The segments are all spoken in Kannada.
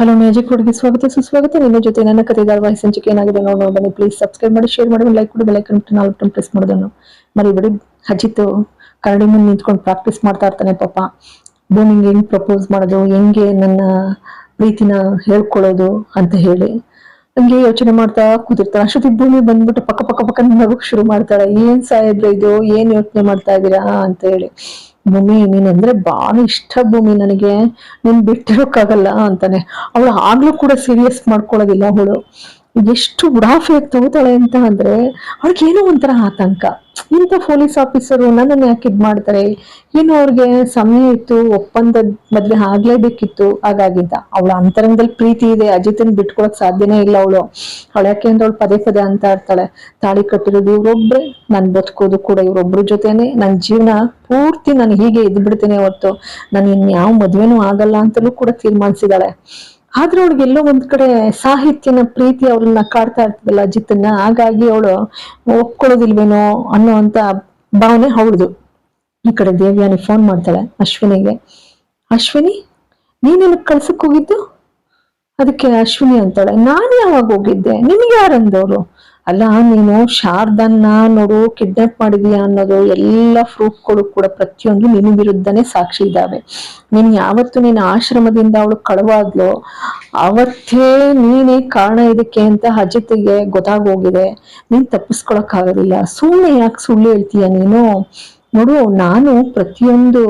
ಹಲೋ ಮ್ಯಾಜಿಕ್ ಹುಡುಗಿ, ಸ್ವಾಗತ, ಸುಸ್ವಾಗತ. ನಿಮ್ಮ ಜೊತೆ ನನ್ನ ಕತೆ ಧಾರಾವಾಹಿ ಸಂಚಿಕೆ ಏನಾಗಿದೆ ನೋಡೋಣ ಬನ್ನಿ. ಪ್ಲೀಸ್ ಸಬ್ಸ್ಕ್ರೈಬ್ ಮಾಡಿ ಶೇರ್ ಮಾಡಿ ಲೈಕ್ ಕೊಡಿ ಬೆಲೈಕನ್ ನಾಲ್ಕು ಟೈಮ್ ಪ್ರೆಸ್ ಮಾಡೋದನ್ನು ಮರಿಬೇಡಿ. ಅಜಿತ್ ಕರಡಿ ಮುಂದೆ ನಿಂತ್ಕೊಂಡು ಪ್ರಾಕ್ಟೀಸ್ ಮಾಡ್ತಾ ಇರ್ತಾನೆ ಪಾಪ. ಭೂಮಿಗೆ ಹೆಂಗೆ ಪ್ರಪೋಸ್ ಮಾಡೋದು, ಹೆಂಗೆ ನನ್ನ ಪ್ರೀತಿನ ಹೇಳ್ಕೊಳ್ಳೋದು ಅಂತ ಹೇಳಿ. ಹಂಗೆ ಯೋಚನೆ ಮಾಡ್ತಾ ಕೂತಿರ್ತಾನೆ. ಅಷ್ಟೊತ್ತಿಗೆ ಭೂಮಿ ಬಂದ್ಬಿಟ್ಟು ಪಕ್ಕ ಪಕ್ಕ ಪಕ್ಕ ನಗಕ್ಕೆ ಶುರು ಮಾಡ್ತಾಳೆ. ಏನ್ ಸಾಹೇಬ್ರೆ ಇದು? ಏನ್ ಯೋಚನೆ ಮಾಡ್ತಾ ಇದ್ದೀರಾ ಅಂತ ಹೇಳಿ. ಭೂಮಿ ನೀನಂದ್ರೆ ಬಹಳ ಇಷ್ಟ ಭೂಮಿ ನನಗೆ. ನೀನ್ ಬಿಟ್ಟಿರೋಕ್ಕಾಗಲ್ಲ ಅಂತಾನೆ. ಅವಳು ಆಗ್ಲೂ ಕೂಡ ಸೀರಿಯಸ್ ಮಾಡ್ಕೊಳ್ಳೋದಿಲ್ಲ ಅವಳು. ಎಷ್ಟು ಉಡಾಫೆ ತಗೋತಾಳೆ ಅಂತ ಅಂದ್ರೆ ಅವ್ರಿಗೆ ಏನೋ ಒಂಥರ ಆತಂಕ. ಇಂಥ ಪೊಲೀಸ್ ಆಫೀಸರು ನನ್ನನ್ನು ಯಾಕೆ ಇದ್ ಮಾಡ್ತಾರೆ? ಏನು ಅವ್ರಿಗೆ ಸಮಯ ಇತ್ತು, ಒಪ್ಪಂದದ ಮದ್ವೆ ಆಗ್ಲೇಬೇಕಿತ್ತು. ಹಾಗಾಗಿದ್ದ. ಅವಳ ಅಂತರಂಗದಲ್ಲಿ ಪ್ರೀತಿ ಇದೆ, ಅಜಿತನ್ ಬಿಟ್ಕೊಳಕ್ ಸಾಧ್ಯನೇ ಇಲ್ಲ ಅವಳು. ಅವಳು ಯಾಕೆ ಅಂದ್ರೆ ಅವಳು ಪದೇ ಪದೇ ಅಂತ ಇರ್ತಾಳೆ. ತಾಳಿ ಕಟ್ಟಿರೋದು ಇವ್ರೊಬ್ರೆ, ನಾನ್ ಬದುಕೋದು ಕೂಡ ಇವ್ರೊಬ್ರ ಜೊತೆನೆ. ನನ್ನ ಜೀವನ ಪೂರ್ತಿ ನಾನು ಹೀಗೆ ಇದ್ ಬಿಡ್ತೇನೆ ಹೊತ್ತು ನಾನು ಇನ್ಯಾವ ಮದ್ವೆನೂ ಆಗಲ್ಲ ಅಂತಲೂ ಕೂಡ ತೀರ್ಮಾನಿಸಿದಾಳೆ ಆದ್ರೆ ಅವಳಿಗೆ ಎಲ್ಲೋ ಒಂದ್ ಕಡೆ ಸಾಹಿತ್ಯನ ಪ್ರೀತಿ ಅವಳನ್ನ ಕಾಡ್ತಾ ಇರ್ತದಲ್ಲ ಅಜಿತ್ನ ಹಾಗಾಗಿ ಅವಳು ಒಪ್ಕೊಳ್ಳೋದಿಲ್ವೇನೋ ಅನ್ನುವಂತ ಭಾವನೆ ಅವಳದು. ಈ ಕಡೆ ದೇವ್ಯಾನಿ ಫೋನ್ ಮಾಡ್ತಾಳೆ ಅಶ್ವಿನಿಗೆ. ಅಶ್ವಿನಿ ನೀನೇನು ಕಳ್ಸಕ್ ಹೋಗಿದ್ದು? ಅದಕ್ಕೆ ಅಶ್ವಿನಿ ಅಂತಾಳೆ. ನಾನು ಯಾವಾಗ ಹೋಗಿದ್ದೆ? ನಿಮ್ಗೆ ಯಾರಂದವ್ರು ಅಲ್ಲ, ನೀನು ಶಾರದನ್ನ ನೋಡು ಕಿಡ್ನಾಪ್ ಮಾಡಿದೀಯಾ ಅನ್ನೋದು ಎಲ್ಲ ಪ್ರೂಫ್ಗಳು ಕೂಡ ಪ್ರತಿಯೊಂದು ನಿನ್ನ ವಿರುದ್ಧನೇ ಸಾಕ್ಷಿ ಇದ್ದಾವೆ. ನೀನು ಯಾವತ್ತು ನಿನ್ನ ಆಶ್ರಮದಿಂದ ಅವಳು ಕಳವಾದ್ಲು, ಅವತ್ತೇ ನೀನೇ ಕಾರಣ ಇದಕ್ಕೆ ಅಂತ ಅಜಿತ್ಗೆ ಗೊತ್ತಾಗೋಗಿದೆ ನೀನ್ ತಪ್ಪಿಸ್ಕೊಳಕ್ ಆಗೋದಿಲ್ಲ. ಸುಮ್ಮನೆ ಯಾಕೆ ಸುಳ್ಳು ಹೇಳ್ತೀಯ ನೀನು? ನೋಡು, ನಾನು ಪ್ರತಿಯೊಂದು,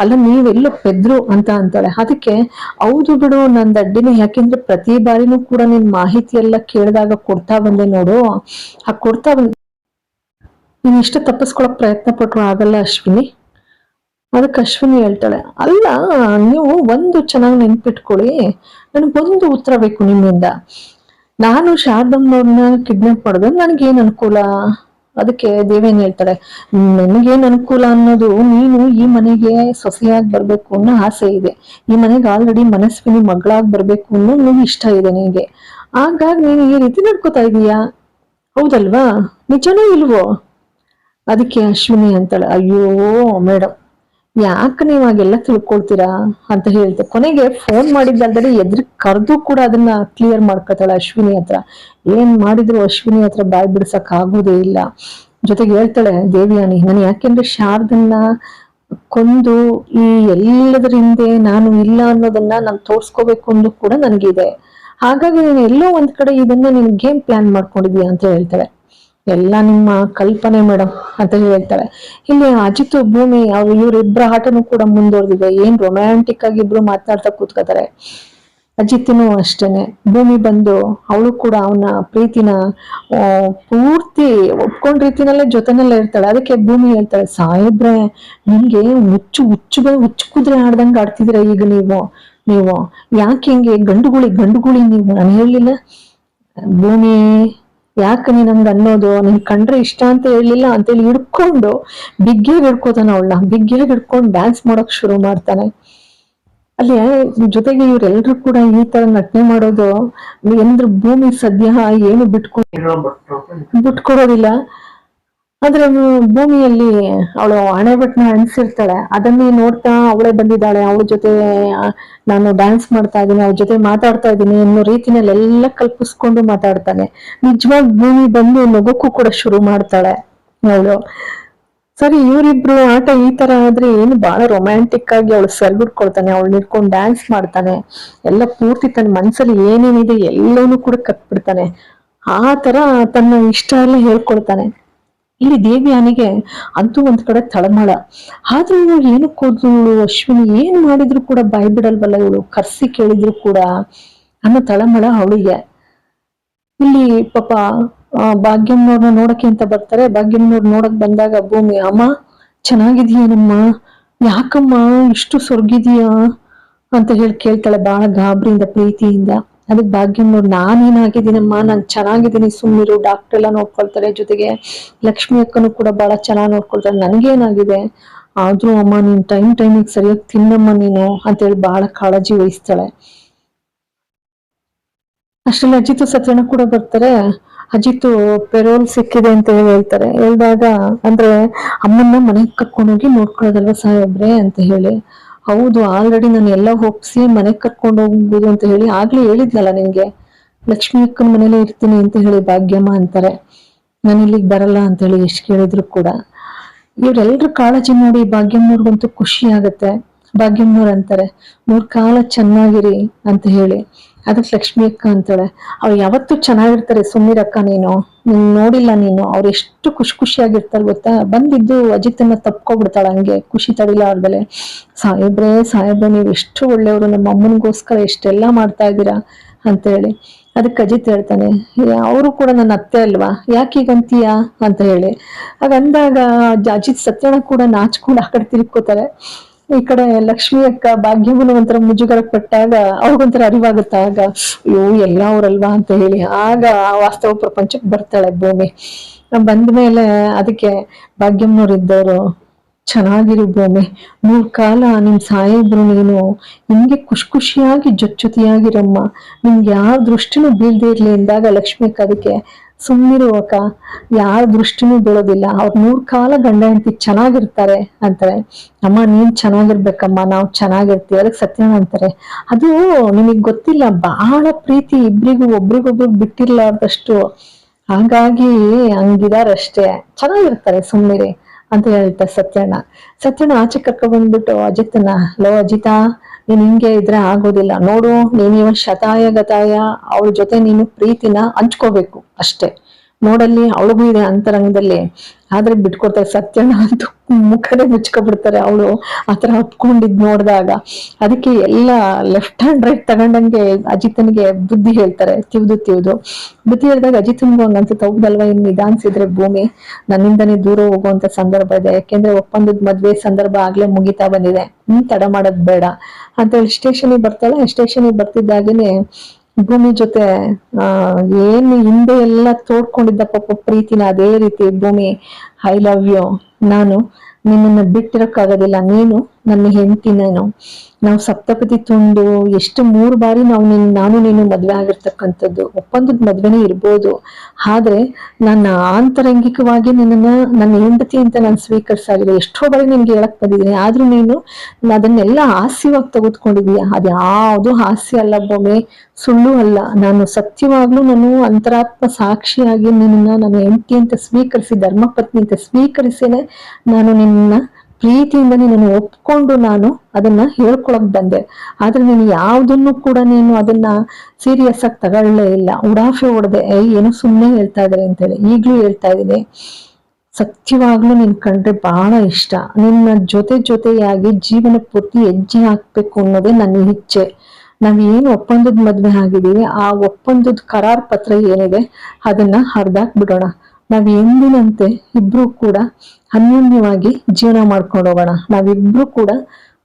ಅಲ್ಲ, ನೀವೆಲ್ಲ ಪೆದ್ರು ಅಂತ ಅಂತಾಳೆ ಅದಕ್ಕೆ, ಹೌದು ಬಿಡು, ನನ್ ದಡ್ಡಿನ, ಯಾಕೆಂದ್ರೆ ಪ್ರತಿ ಬಾರಿನೂ ಕೂಡ ನಿನ್ ಮಾಹಿತಿ ಎಲ್ಲ ಕೇಳಿದಾಗ ಕೊಡ್ತಾ ಬಂದೆ ನೋಡು. ಆ ಕೊಡ್ತಾ ಬಂದ, ನೀನ್ ಇಷ್ಟ ತಪ್ಪಿಸ್ಕೊಳಕ್ ಪ್ರಯತ್ನ ಪಟ್ರು ಆಗಲ್ಲ ಅಶ್ವಿನಿ. ಅದಕ್ಕೆ ಅಶ್ವಿನಿ ಹೇಳ್ತಾಳೆ, ಅಲ್ಲ, ನೀವು ಒಂದು ಚೆನ್ನಾಗಿ ನೆನ್ಪಿಟ್ಕೊಳ್ಳಿ ನನಗೊಂದು ಉತ್ತರ ಬೇಕು ನಿಮ್ಮಿಂದ. ನಾನು ಶಾರದಮ್ಮನವ್ರನ್ನ ಕಿಡ್ನಾಪ್ ಮಾಡೋದು ನನಗೇನು ಅನುಕೂಲ? ಅದಕ್ಕೆ ದೇವೇನ್ ಹೇಳ್ತಾಳೆ ನನಗೇನ್ ಅನುಕೂಲ ಅನ್ನೋದು? ನೀನು ಈ ಮನೆಗೆ ಸೊಸೆಯಾಗಿ ಬರ್ಬೇಕು ಅನ್ನೋ ಆಸೆ ಇದೆ. ಈ ಮನೆಗೆ ಆಲ್ರೆಡಿ ಮನಸ್ವಿನಿ ಮಗಳಾಗಿ ಬರ್ಬೇಕು ಅನ್ನೋ ಇಷ್ಟ ಇದೆ ನಿನಗೆ. ಹಾಗಾಗಿ ನೀನು ಈ ರೀತಿ ನಡ್ಕೋತಾ ಇದೀಯಾ? ಹೌದಲ್ವಾ? ನಿಜನೂ ಇಲ್ವೋ? ಅದಕ್ಕೆ ಅಶ್ವಿನಿ ಅಂತಾಳೆ, ಅಯ್ಯೋ ಮೇಡಮ್ ಯಾಕೆ ನೀವು ಹಾಗೆಲ್ಲ ತಿಳ್ಕೊಳ್ತೀರಾ ಅಂತ ಹೇಳ್ತೆ ಕೊನೆಗೆ ಫೋನ್ ಮಾಡಿದ್ದಲ್ದಲ್ಲಿ ಎದ್ರ ಕರೆದು ಕೂಡ ಅದನ್ನ ಕ್ಲಿಯರ್ ಮಾಡ್ಕೊತಾಳೆ ಅಶ್ವಿನಿ ಹತ್ರ. ಏನ್ ಮಾಡಿದ್ರು ಅಶ್ವಿನಿ ಹತ್ರ ಬಾಯ್ ಬಿಡ್ಸಕ್ ಆಗೋದೇ ಇಲ್ಲ. ಜೊತೆಗೆ ಹೇಳ್ತಾಳೆ, ದೇವಿಯಾನಿ, ನಾನು ಯಾಕೆಂದ್ರೆ ಶಾರದನ್ನ ಕೊಂದು ಈ ಎಲ್ಲದರ ಹಿಂದೆ ನಾನು ಇಲ್ಲ ಅನ್ನೋದನ್ನ ನಾನು ತೋರ್ಸ್ಕೋಬೇಕು ಅನ್ನೋದು ಕೂಡ ನನಗಿದೆ. ಹಾಗಾಗಿ ನೀನು ಎಲ್ಲೋ ಒಂದ್ ಕಡೆ ಇದನ್ನ ನೀನು ಗೇಮ್ ಪ್ಲಾನ್ ಮಾಡ್ಕೊಂಡಿದ್ಯಾ ಅಂತ ಹೇಳ್ತಾಳೆ. ಎಲ್ಲ ನಿಮ್ಮ ಕಲ್ಪನೆ ಮೇಡಮ್ ಅಂತ ಹೇಳ್ತಾರೆ. ಇಲ್ಲಿ ಅಜಿತ್ ಭೂಮಿ ಅವ್ರು ಇವ್ರಿಬ್ರ ಆಟನು ಕೂಡ ಮುಂದುವರೆದಿದೆ. ಏನ್ ರೊಮ್ಯಾಂಟಿಕ್ ಆಗಿ ಇಬ್ರು ಮಾತಾಡ್ತಾ ಕೂತ್ಕೋತಾರೆ. ಅಜಿತ್ನು ಅಷ್ಟೇನೆ. ಭೂಮಿ ಬಂದು ಅವಳು ಕೂಡ ಅವನ ಪ್ರೀತಿನ ಪೂರ್ತಿ ಒಪ್ಕೊಂಡ್ ರೀತಿನಲ್ಲೇ ಜೊತೆನಲ್ಲೇ ಇರ್ತಾಳೆ. ಅದಕ್ಕೆ ಭೂಮಿ ಹೇಳ್ತಾಳೆ, ಸಾಹೇಬ್ರೆ, ನಿಮ್ಗೆ ಹುಚ್ಚು ಹುಚ್ಚು ಹುಚ್ಚು ಕುದುರೆ ಆಡ್ದಂಗೆ ಆಡ್ತಿದ್ರೆ ಈಗ ನೀವು? ನೀವು ಯಾಕೆ ಹಿಂಗೆ ಗಂಡುಗುಳಿ ಗಂಡುಗುಳಿ ನೀವು? ನಾನು ಹೇಳಲಿಲ್ಲ. ಭೂಮಿ ಯಾಕೆ ನೀನ್ ನಂಗ ಅನ್ನೋದು? ನಿನ್ ಕಂಡ್ರೆ ಇಷ್ಟ ಅಂತ ಹೇಳಿಲ್ಲ ಅಂತೇಳಿ ಹಿಡ್ಕೊಂಡು ಬಿಗ್ಗಿಯಾಗಿ ಹಿಡ್ಕೋತಾನ ಅವಳನ್ನ. ಬಿಗ್ಗಿಯಾಗಿ ಹಿಡ್ಕೊಂಡು ಡ್ಯಾನ್ಸ್ ಮಾಡೋಕ್ ಶುರು ಮಾಡ್ತಾನೆ. ಅಲ್ಲಿ ಜೊತೆಗೆ ಇವ್ರೆಲ್ರು ಕೂಡ ಈ ತರ ನಟನೆ ಮಾಡೋದು ಎಂದ್ರ ಭೂಮಿ ಸದ್ಯ ಏನು ಬಿಟ್ಕೊಂಡು ಬಿಟ್ಕೊಡೋದಿಲ್ಲ. ಆದ್ರೆ ಭೂಮಿಯಲ್ಲಿ ಅವಳು ಹಣೆ ಅಣಿಸಿರ್ತಾಳೆ ಅದನ್ನೇ ನೋಡ್ತಾ ಅವಳೇ ಬಂದಿದ್ದಾಳೆ. ಅವಳ ಜೊತೆ ನಾನು ಡ್ಯಾನ್ಸ್ ಮಾಡ್ತಾ ಇದ್ದೀನಿ ಅವ್ರ ಜೊತೆ ಮಾತಾಡ್ತಾ ಇದ್ದೀನಿ ಅನ್ನೋ ರೀತಿನಲ್ಲಿ ಎಲ್ಲ ಕಲ್ಪಿಸ್ಕೊಂಡು ಮಾತಾಡ್ತಾನೆ. ನಿಜವಾಗಿ ಭೂಮಿ ಬಂದು ನಗೋಕ್ಕೂ ಕೂಡ ಶುರು ಮಾಡ್ತಾಳೆ ಅವಳು. ಸರಿ, ಇವರಿಬ್ರು ಆಟ ಈ ತರ ಆದ್ರೆ ಏನು ಬಹಳ ರೊಮ್ಯಾಂಟಿಕ್ ಆಗಿ ಅವಳು ಸೆಲ್ಬಿಡ್ಕೊಳ್ತಾನೆ ಅವಳು ನಿಡ್ಕೊಂಡು ಡ್ಯಾನ್ಸ್ ಮಾಡ್ತಾನೆ. ಎಲ್ಲ ಪೂರ್ತಿ ತನ್ನ ಮನ್ಸಲ್ಲಿ ಏನೇನಿದೆ ಎಲ್ಲವನ್ನೂ ಕೂಡ ಕಟ್ಬಿಡ್ತಾನೆ. ಆ ತರ ತನ್ನ ಇಷ್ಟ ಎಲ್ಲ ಹೇಳ್ಕೊಳ್ತಾನೆ. ಇಲ್ಲಿ ದೇವಿಯಾನಿಗೆ ಅಂತೂ ಒಂದ್ ಕಡೆ ತಳಮಳ. ಆದ್ರೂ ಇವಳು ಏನು ಇವಳು? ಅಶ್ವಿನಿ ಏನ್ ಮಾಡಿದ್ರು ಕೂಡ ಬಾಯ್ ಬಿಡಲ್ವಲ್ಲ ಇವಳು? ಕರ್ಸಿ ಕೇಳಿದ್ರು ಕೂಡ ಅನ್ನೋ ತಳಮಳ ಅವಳಿಗೆ. ಇಲ್ಲಿ ಪಾಪ ಭಾಗ್ಯಮ್ಮನವ್ರನ್ನ ನೋಡಕ್ಕೆ ಅಂತ ಬರ್ತಾರೆ. ಭಾಗ್ಯಮ್ಮನವ್ರು ನೋಡಕ್ ಬಂದಾಗ, ಭೂಮಿ, ಅಮ್ಮ, ಚೆನ್ನಾಗಿದೀಯನಮ್ಮ? ಯಾಕಮ್ಮ ಇಷ್ಟು ಸೊರ್ಗಿದೀಯಾ ಅಂತ ಹೇಳಿ ಕೇಳ್ತಾಳೆ ಬಹಳ ಗಾಬರಿಯಿಂದ, ಪ್ರೀತಿಯಿಂದ. ಅದಕ್ಕೆ ಭಾಗ್ಯಮ್ಮನವ್ರು ನಾನೇನಾಗಿದ್ದೀನಮ್ಮ ನಾನ್ ಚೆನ್ನಾಗಿದ್ದೀನಿ. ಸುಮ್ಮನಿರು ಡಾಕ್ಟರ್ ಎಲ್ಲ ನೋಡ್ಕೊಳ್ತಾರೆ ಜೊತೆಗೆ. ಲಕ್ಷ್ಮಿ ಅಕ್ಕನು ಕೂಡ ಬಹಳ ಚೆನ್ನಾಗಿ ನೋಡ್ಕೊಳ್ತಾರೆ. ನನ್ಗೇನಾಗಿದೆ? ಆದ್ರೂ ಅಮ್ಮ, ನೀನ್ ಟೈಮ್ ಟೈಮಿಗೆ ಸರಿಯಾಗಿ ತಿನ್ನಮ್ಮ ನೀನು ಅಂತೇಳಿ ಬಹಳ ಕಾಳಜಿ ವಹಿಸ್ತಾಳೆ. ಅಷ್ಟರಲ್ಲಿ ಅಜಿತ್ ಸತ್ಯನ ಕೂಡ ಬರ್ತಾರೆ. ಅಜಿತ್ ಪೆರೋಲ್ ಸಿಕ್ಕಿದೆ ಅಂತ ಹೇಳಿ ಹೇಳ್ತಾರೆ. ಹೇಳಿದಾಗ ಅಂದ್ರೆ ಅಮ್ಮನ್ನ ಮನೆಗೆ ಕರ್ಕೊಂಡೋಗಿ ನೋಡ್ಕೊಳ್ಳೋದಲ್ವ ಸಾಹೇಬ್ರೆ ಅಂತ ಹೇಳಿ. ಹೌದು ಆಲ್ರೆಡಿ ನಾನು ಎಲ್ಲ ಒಪ್ಸಿ ಮನೆ ಕಟ್ಕೊಂಡು ಹೋಗ್ಬೋದು ಅಂತ ಹೇಳಿ ಆಗ್ಲೇ ಹೇಳಿದ್ನಲ್ಲ ನಿನ್ಗೆ. ಲಕ್ಷ್ಮಿ ಅಕ್ಕನ ಮನೇಲೆ ಇರ್ತೀನಿ ಅಂತ ಹೇಳಿ ಭಾಗ್ಯಮ್ಮ ಅಂತಾರೆ. ನಾನು ಇಲ್ಲಿಗೆ ಬರಲ್ಲ ಅಂತ ಹೇಳಿ ಎಷ್ಟು ಕೇಳಿದ್ರು ಕೂಡ. ಇವ್ರೆಲ್ರ ಕಾಳಜಿ ನೋಡಿ ಭಾಗ್ಯಮ್ಮವ್ರಿಗಂತೂ ಖುಷಿ ಆಗತ್ತೆ. ಭಾಗ್ಯಮ್ಮವ್ರು ಅಂತಾರೆ, ಮೂರ್ ಕಾಲ ಚೆನ್ನಾಗಿರಿ ಅಂತ ಹೇಳಿ. ಅದಕ್ಕೆ ಲಕ್ಷ್ಮಿ ಅಕ್ಕ ಅಂತಾಳೆ ಅವ್ರು ಯಾವತ್ತೂ ಚೆನ್ನಾಗಿರ್ತಾರೆ ಸುಮ್ಮೀರಕ್ಕ ನೀನು ನೀನು ನೋಡಿಲ್ಲ ನೀನು, ಅವ್ರು ಎಷ್ಟು ಖುಷಿ ಖುಷಿಯಾಗಿರ್ತಾರೆ ಗೊತ್ತಾ? ಬಂದಿದ್ದು ಅಜಿತನ್ನ ತಪ್ಕೊಬಿಡ್ತಾಳೆ ಹಂಗೆ, ಖುಷಿ ತಡಿಲಾರ್ದಲೆ ಸಾಹೇಬ್ರೆ ಸಾಹೇಬ್ರೆ, ನೀವು ಎಷ್ಟು ಒಳ್ಳೆಯವರು, ನಮ್ಮ ಅಮ್ಮನಿಗೋಸ್ಕರ ಎಷ್ಟೆಲ್ಲ ಮಾಡ್ತಾ ಇದ್ದೀರಾ? ಅಂತ ಹೇಳಿ ಅದಕ್ಕೆ ಅಜಿತ್ ಹೇಳ್ತಾನೆ ಅವರು ಕೂಡ ನನ್ನ ಅತ್ತೆ ಅಲ್ವಾ? ಯಾಕೆ ಹೀಗಂತೀಯ? ಅಂತ ಹೇಳಿ. ಹಾಗಂದಾಗ ಅಜ್- ಅಜಿತ್ ಸತ್ಯನ ಕೂಡ ನಾಚ್ಕೊಂಡು ಆ ಕಡೆ ತಿರ್ಕೋತಾರೆ ಈ ಕಡೆ ಲಕ್ಷ್ಮಿ ಅಕ್ಕ ಭಾಗ್ಯಮ್ಮನ ಒಂಥರ ಮುಜುಗರ ಪಟ್ಟಾಗ ಅವ್ರಿಗೊಂಥರ ಅರಿವಾಗುತ್ತ ಆಗ ಅಯ್ಯೋ, ಎಲ್ಲ ಅವ್ರಲ್ವಾ? ಅಂತ ಹೇಳಿ. ಆಗ ಆ ವಾಸ್ತವ ಪ್ರಪಂಚಕ್ಕೆ ಬರ್ತಾಳೆ ಭೂಮಿ. ಬಂದ ಮೇಲೆ ಅದಕ್ಕೆ ಭಾಗ್ಯಮ್ಮನವ್ರು ಇದ್ದವರು, ಚೆನ್ನಾಗಿರು ಭೂಮಿ. ಮೂರ್ ಕಾಲ ನಿಮ್ ಸಾಹೇಬ್ರು ನೀನು ನಿಮ್ಗೆ ಖುಷಿ ಖುಷಿಯಾಗಿ ಜೊತೆಯಾಗಿರಮ್ಮ. ನಿಮ್ಗೆ ಯಾವ ದೃಷ್ಟಿನೂ ಬೀಳ್ದೇ ಇರ್ಲಿ. ಎಂದಾಗ ಲಕ್ಷ್ಮಿ ಅಕ್ಕ ಅದಕ್ಕೆ ಸುಮ್ಮನಿರು ಅಕ್ಕ ಯಾರ ದೃಷ್ಟಿನೂ ಬೀಳೋದಿಲ್ಲ. ಅವ್ರ ಮೂರ್ ಕಾಲ ಗಂಡ ಹೆಂಡತಿ ಚೆನ್ನಾಗಿರ್ತಾರೆ ಅಂತಾರೆ. ಅಮ್ಮ, ನೀನ್ ಚೆನ್ನಾಗಿರ್ಬೇಕಮ್ಮ, ನಾವು ಚೆನ್ನಾಗಿರ್ತೀವಿ. ಅದಕ್ಕೆ ಸತ್ಯನ ಅಂತಾರೆ. ಅದು ನಿಮಗ್ ಗೊತ್ತಿಲ್ಲ ಬಹಳ ಪ್ರೀತಿ ಇಬ್ರಿಗೂ ಒಬ್ರಿಗೊಬ್ರು ಬಿಟ್ಟಿರ್ಲಾರ್ದಷ್ಟು. ಹಾಗಾಗಿ ಹಂಗಿದಾರಷ್ಟೇ ಚೆನ್ನಾಗಿರ್ತಾರೆ ಸುಮ್ಮನಿರಿ ಅಂತ ಹೇಳ್ತಾರೆ ಸತ್ಯಣ್ಣ. ಸತ್ಯಣ್ಣ ಆಚೆ ಕರ್ಕೊಂಡ್ಬಂದ್ಬಿಟ್ಟು ಬಂದ್ಬಿಟ್ಟು ಅಜಿತನ ಲೋ ಅಜಿತ ನೀನ್ ಹಿಂಗೆ ಇದ್ರೆ ಆಗೋದಿಲ್ಲ. ನೋಡು ನೀನ್ ಶತಾಯ ಗತಾಯ ಅವಳ ಜೊತೆ ನೀನು ಪ್ರೀತಿನ ಹಂಚ್ಕೋಬೇಕು ಅಷ್ಟೇ. ನೋಡಲ್ಲಿ ಅವಳಿಗೂ ಇದೆ ಅಂತರಂಗದಲ್ಲಿ. ಆದ್ರೆ ಬಿಟ್ಕೊಡ್ತಾರೆ ಸತ್ಯನ ಅಂತೂ ಮುಖನೇ ಮುಚ್ಕೊಬಿಡ್ತಾರೆ ಅವಳು. ಆತರ ಹಪ್ಕೊಂಡಿದ್ ನೋಡಿದಾಗ. ಅದಕ್ಕೆ ಎಲ್ಲ ಲೆಫ್ಟ್ ಹ್ಯಾಂಡ್ ರೈಟ್ ತಗೊಂಡಂಗೆ ಅಜಿತನಿಗೆ ಬುದ್ಧಿ ಹೇಳ್ತಾರೆ, ತಿವ್ದು ತಿವ್ದು. ಬುದ್ಧಿ ಹೇಳಿದಾಗ ಅಜಿತನ್ಗೂ ಹಂಗ ಅನ್ಸುತ್ತೆ ಹೌದಲ್ವಾ ಇನ್ ನಿಧಾನಿಸಿದ್ರೆ ಭೂಮಿ ನನ್ನಿಂದನೇ ದೂರ ಹೋಗುವಂತ ಸಂದರ್ಭ ಇದೆ. ಯಾಕೆಂದ್ರೆ ಒಪ್ಪಂದದ ಮದ್ವೆ ಸಂದರ್ಭ ಆಗ್ಲೇ ಮುಗಿತಾ ಬಂದಿದೆ. ಹ್ಮ್, ತಡ ಮಾಡೋದ್ ಬೇಡ. ಅಂತ ಹೇಳಿ ಸ್ಟೇಷನಿಗೆ ಬರ್ತಾಳೆ. ಸ್ಟೇಷನಿಗೆ ಬರ್ತಿದ್ದಾಗೇನೆ ಭೂಮಿ ಜೊತೆ, ಆ, ಏನು ಹಿಂದೆ ಎಲ್ಲ ತೋಡ್ಕೊಂಡಿದ್ದ ಪಾಪ ಪ್ರೀತಿನ ಅದೇ ರೀತಿ ಭೂಮಿ ಐ ಲವ್ ಯು ನಾನು ನಿನ್ನನ್ನು ಬಿಟ್ಟಿರಕ್ಕಾಗೋದಿಲ್ಲ. ನೀನು ನನ್ನ ಹೆಂಡತಿ, ನಾನು. ನಾವು ಸಪ್ತಪತಿ ತುಂಡು ಎಷ್ಟು ಮೂರು ಬಾರಿ ನಾವು ನಿನ್, ನಾನು ನೀನು ಮದ್ವೆ ಆಗಿರ್ತಕ್ಕಂಥದ್ದು, ಒಪ್ಪಂದದ ಮದುವೆನೇ ಇರ್ಬೋದು. ಆದ್ರೆ ನನ್ನ ಆಂತರಂಗಿಕವಾಗಿ ನಿನ್ನನ್ನ, ನನ್ನ ಹೆಂಡತಿ ಅಂತ ನಾನು ಸ್ವೀಕರಿಸಾಗಿದೆ ಎಷ್ಟೋ ಬಾರಿ ನಿನ್ಗೆ ಹೇಳಕ್ ಬಂದಿದ್ದೀನಿ. ಆದ್ರೂ ನೀನು ಅದನ್ನೆಲ್ಲ ಹಾಸ್ಯವಾಗಿ ತೆಗೆದುಕೊಂಡಿದೀಯ. ಅದು ಯಾವುದು ಹಾಸ್ಯ ಅಲ್ಲ ಒಮ್ಮೆ ಸುಳ್ಳು ಅಲ್ಲ. ನಾನು ಸತ್ಯವಾಗ್ಲೂ ನಾನು ಅಂತರಾತ್ಮ ಸಾಕ್ಷಿಯಾಗಿ ನಿನ್ನ ನನ್ನ ಹೆಂಡತಿ ಅಂತ ಸ್ವೀಕರಿಸಿ, ಧರ್ಮಪತ್ನಿ ಅಂತ ಸ್ವೀಕರಿಸೇನೆ. ನಾನು ನಿನ್ನ ಪ್ರೀತಿಯಿಂದ ನಿನ್ನನ್ನು ಒಪ್ಕೊಂಡು ನಾನು ಅದನ್ನ ಹೇಳ್ಕೊಳಕ್ ಬಂದೆ. ಆದ್ರೆ ನೀನು ಯಾವ್ದನ್ನು ಕೂಡ ನೀನು ಅದನ್ನ ಸೀರಿಯಸ್ ಆಗಿ ತಗೊಳ್ಳೇ ಇಲ್ಲ. ಉಡಾಫೆ ಹೊಡೆದೆ ಏನು ಸುಮ್ಮನೆ ಹೇಳ್ತಾ ಇದಾರೆ ಅಂತೇಳಿ ಈಗ್ಲೂ ಹೇಳ್ತಾ ಇದ್ದೀನಿ. ಸತ್ಯವಾಗ್ಲೂ ನಿನ್ ಕಂಡ್ರೆ ಬಹಳ ಇಷ್ಟ. ನಿನ್ನ ಜೊತೆ ಜೊತೆಯಾಗಿ ಜೀವನ ಪೂರ್ತಿ ಹೆಜ್ಜೆ ಹಾಕ್ಬೇಕು ಅನ್ನೋದೇ ನನ್ನ ಇಚ್ಛೆ. ನಾವೇನು ಒಪ್ಪಂದದ ಮದ್ವೆ ಆಗಿದ್ದೀವಿ, ಆ ಒಪ್ಪಂದದ ಕರಾರ್ ಪತ್ರ ಏನಿದೆ, ಅದನ್ನ ಹರಿದಾಕ್ ಬಿಡೋಣ ನಾವ್ ಎಂದಿನಂತೆ ಇಬ್ರು ಕೂಡ ಅನ್ಯೋನ್ಯವಾಗಿ ಜೀವನ ಮಾಡ್ಕೊಂಡು ಹೋಗೋಣ. ನಾವಿಬ್ರು ಕೂಡ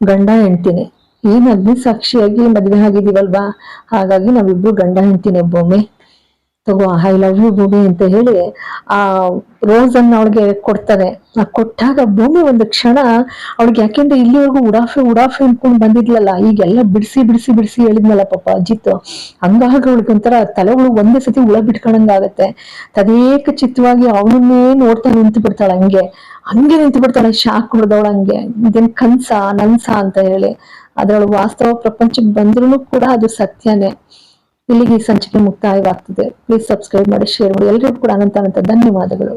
ಗಂಡ ಹೆಂಡ್ತಿನಿ. ಏನ್ ಅಗ್ನಿ ಸಾಕ್ಷಿಯಾಗಿ ಮದ್ವೆ ಆಗಿದೀವಲ್ವಾ ಹಾಗಾಗಿ ನಾವಿಬ್ರು ಗಂಡ ಹೆಂಡ್ತಿನಿ ಭೂಮಿ. ತಗೋ ಐ ಲವ್ ಯು ಭೂಮಿ ಅಂತ ಹೇಳಿ, ಆ ರೋಸ್ ಅನ್ನ ಅವಳಿಗೆ ಕೊಡ್ತಾರೆ ಆ ಕೊಟ್ಟಾಗ ಭೂಮಿ ಒಂದು ಕ್ಷಣ ಅವಳಿಗೆ ಯಾಕೆಂದ್ರೆ ಇಲ್ಲಿವರೆಗೂ ಉಡಾಫೆ ಉಡಾಫೆ ಅನ್ಕೊಂಡು ಬಂದಿದ್ಲಲ್ಲ, ಈಗೆಲ್ಲ ಬಿಡಿಸಿ ಬಿಡಿಸಿ ಬಿಡಿಸಿ ಹೇಳಿದ್ನಲ್ಲ ಪಾಪ ಅಜಿತ್. ಹಂಗಾಗಿ ಅವಳಿಗೆ ಒಂಥರ ತಲೆಗಳು ಒಂದೇ ಸತಿ ಉಳ ಬಿಟ್ಕೊಂಡಂಗ ಆಗತ್ತೆ. ತದೇಕ ಚಿತ್ತವಾಗಿ ಅವನನ್ನೇ ನೋಡ್ತಾ ನಿಂತು ಬಿಡ್ತಾಳ ಹಂಗೆ. ಹಂಗೆ ನಿಂತು ಬಿಡ್ತಾಳೆ, ಶಾಕ್ ಹೊಡೆದವಳ ಹಂಗೆ. ಇದೇನ್ ಕನ್ಸ, ನನ್ಸ ಅಂತ ಹೇಳಿ. ಅದ್ರೊಳಗೆ ವಾಸ್ತವ ಪ್ರಪಂಚಕ್ಕೆ ಬಂದ್ರು ಕೂಡ ಅದು ಸತ್ಯನೇ. ಇಲ್ಲಿಗೆ ಈ ಸಂಚಿಕೆ ಮುಕ್ತಾಯವಾಗ್ತದೆ. ಪ್ಲೀಸ್ ಸಬ್ಸ್ಕ್ರೈಬ್ ಮಾಡಿ ಶೇರ್ ಮಾಡಿ. ಎಲ್ಲರಿಗೂ ಕೂಡ ಅನಂತ ಅನಂತ ಧನ್ಯವಾದಗಳು.